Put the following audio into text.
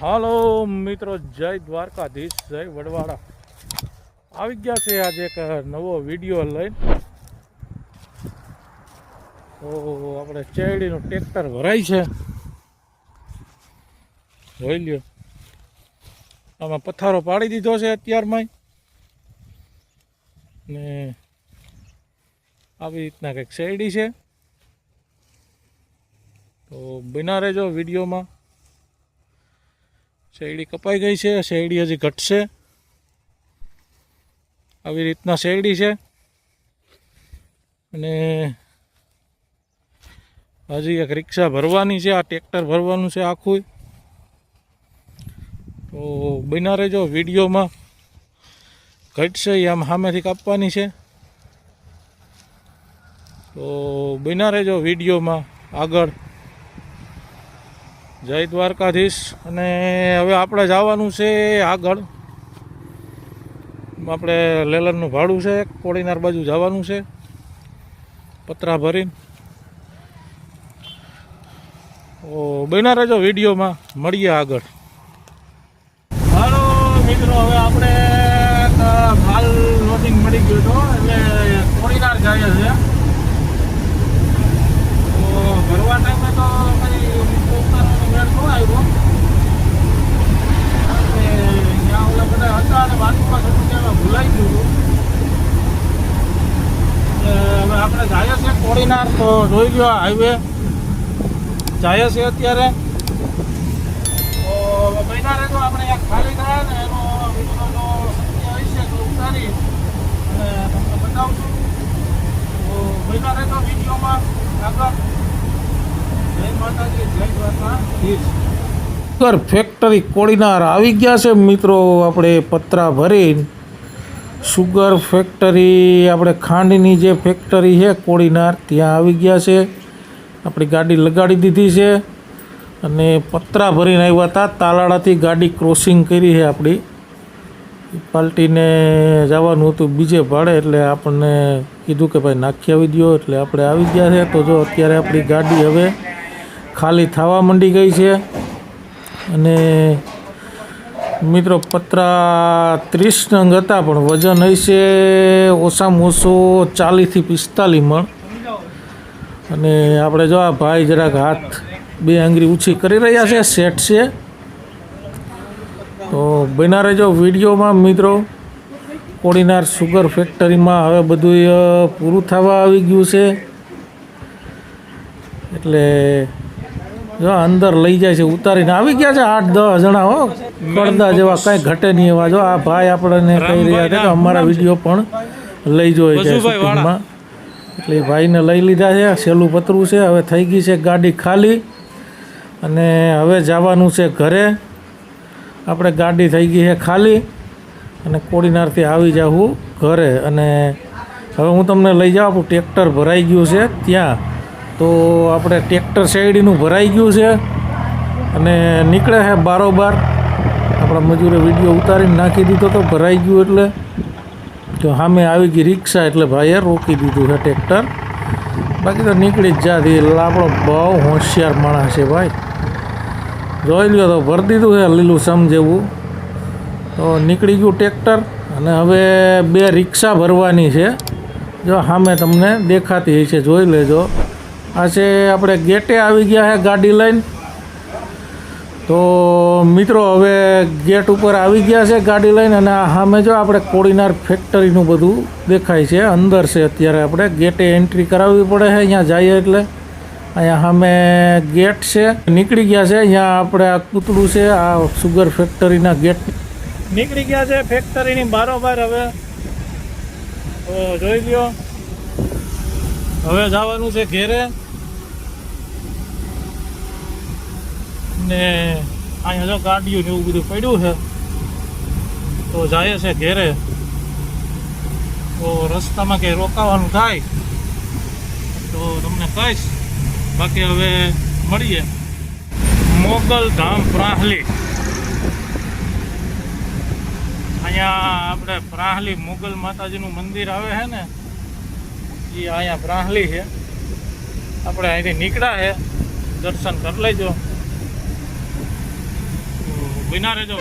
હાલો મિત્રો, જય દ્વારકાધીશ, જય વડવાળા આવી ગયા છે આજે એક નવો વીડિયો લઈને. તો આપણે ચેડીનું ટ્રેક્ટર ભરાય છે. જોઈ લ્યો. આમાં પથ્થારો પાડી દીધો છે અત્યારમાં ને આવી રીતના કંઈક શેરડી છે. તો બિના રહેજો વિડીયોમાં. શેરડી કપાઈ ગઈ છે, શેરડી હજી ઘટશે. આવી રીતના શેરડી છે. અને હજી એક રિક્ષા ભરવાની છે, આ ટ્રેક્ટર ભરવાનું છે આખું. તો બના રહેજો વિડીયોમાં. ઘટશે એ આમ સામેથી કાપવાની છે. તો બના રહેજો વિડીયોમાં આગળ. જય દ્વારકાધીશ. અને હવે આપણે જવાનું છે આગળ. આપણે લેલનનું ભાડું છે, કોડીનાર બાજુ જવાનું છે. પતરા ભરીને. ઓ બના રહેજો વિડીયોમાં. મળીએ આગળ. હાલો મિત્રો, હવે આપણે એક માલ લોડિંગ મળી ગયું હતો એટલે કોડીનાર જાય છે તો ભરવા ટાઈમે તો કઈ ઉતારવાનો મેળ ન આવ્યો અને ત્યાં ઓલા બધા હતા અને બાજુમાં થોડું ત્યાં ભૂલાઈ ગયું હતું એટલે હવે આપણે જાય કોડીનાર તો જોઈ લો હાઈવે જાય છે અત્યારે. તો ફેક્ટરી કોડીનાર આવી ગયા છે મિત્રો, આપણે પતરા ભરીને. સુગર ફેક્ટરી, આપણે ખાંડની જે ફેક્ટરી છે, કોળીનાર, ત્યાં આવી ગયા છે. આપણી ગાડી લગાડી દીધી છે અને પતરા ભરીને આવ્યા હતા. તાલાળાથી ગાડી ક્રોસિંગ કરી છે આપણી. પાલટીને જવાનું હતું બીજે ભાડે, એટલે આપણને કીધું કે ભાઈ નાખી આવી દો એટલે આપણે આવી ગયા છે. તો જો અત્યારે આપણી ગાડી હવે ખાલી થવા માંડી ગઈ છે. અને મિત્રો, પતરા ત્રીસ નંગ હતા, પણ વજન હશે ઓછામાં ઓછો ચાલીસથી પિસ્તાલીસ મણ. અને આપણે જો ભાઈ જરાક હાથ બે આંગળી ઊંચી કરી રહ્યા છે, સેટ છે. તો બના રહેજો વિડીયોમાં મિત્રો, કોડીનાર સુગર ફેક્ટરીમાં હવે બધું પૂરું થવા આવી ગયું છે. એટલે જો અંદર લઈ જાય છે ઉતારીને આવી ગયા છે આઠ દસ જણા હો. પડદા જેવા કાંઈ ઘટે નહીં એવા. જો આ ભાઈ આપણને કહી રહ્યા છે કે અમારા વીડિયો પણ લઈ જોઈ છે શૂટિંગમાં. એટલે ભાઈને લઈ લીધા છે સેલું પતરું છે. હવે થઈ ગઈ છે ગાડી ખાલી. અને હવે જવાનું છે ઘરે. આપણે ગાડી થઈ ગઈ છે ખાલી. અને કોડીનારથી આવી જાઉં ઘરે. અને હવે હું તમને લઈ જાઉં આપણું ટ્રેક્ટર ભરાઈ ગયું છે ત્યાં. તો આપણે ટ્રેક્ટર શેરડીનું ભરાઈ ગયું છે અને નીકળે છે બારોબાર. આપણા મજૂરે વીડિયો ઉતારીને નાખી દીધો તો ભરાઈ ગયું એટલે. તો સામે આવી ગઈ રિક્ષા એટલે ભાઈએ રોકી દીધું છે ટ્રેક્ટર. બાકી તો નીકળી જ જાતી. એટલે આપણો બહુ હોશિયાર માણસ છે ભાઈ. જોઈ લ્યો તો ભરી દીધું છે લીલું સમ જેવું. તો નીકળી ગયું ટ્રેક્ટર અને હવે બે રિક્ષા ભરવાની છે. જો સામે તમને દેખાતી હશે, જોઈ લેજો. આ છે આપણે ગેટે આવી ગયા છે ગાડી લઈને. તો મિત્રો, હવે ગેટ ઉપર આવી ગયા છે ગાડી લઈને અને સામે જો આપણે કોડીનાર ફેક્ટરીનું બધું દેખાય છે. અંદર છે અત્યારે આપણે. ગેટે એન્ટ્રી કરાવવી પડે છે અહીંયા જઈએ એટલે. અહીંયા સામે ગેટ છે. નીકળી ગયા છે. અહીંયા આપણે આ કૂતરું છે, આ સુગર ફેક્ટરીના ગેટ. નીકળી ગયા છે ફેક્ટરીની બારોબાર હવે. જોઈ લ્યો. હવે જવાનું છે ઘેરે. ને અહીંયા જો ગાડીઓ ને એવું બધું પડ્યું છે. તો જાય છે ઘેરે. તો રસ્તામાં કંઈ રોકાવાનું થાય, તો તમને કહીશ. બાકી હવે મળીએ. મોગલ ધામ પ્રાહલી. અહીંયા આપણે પ્રાહલી મોગલ માતાજીનું મંદિર આવે છે ને, એ અહીંયા પ્રાહલી છે. આપણે અહીંથી નીકળ્યા છે. દર્શન કરી લેજો. વિના રહેજો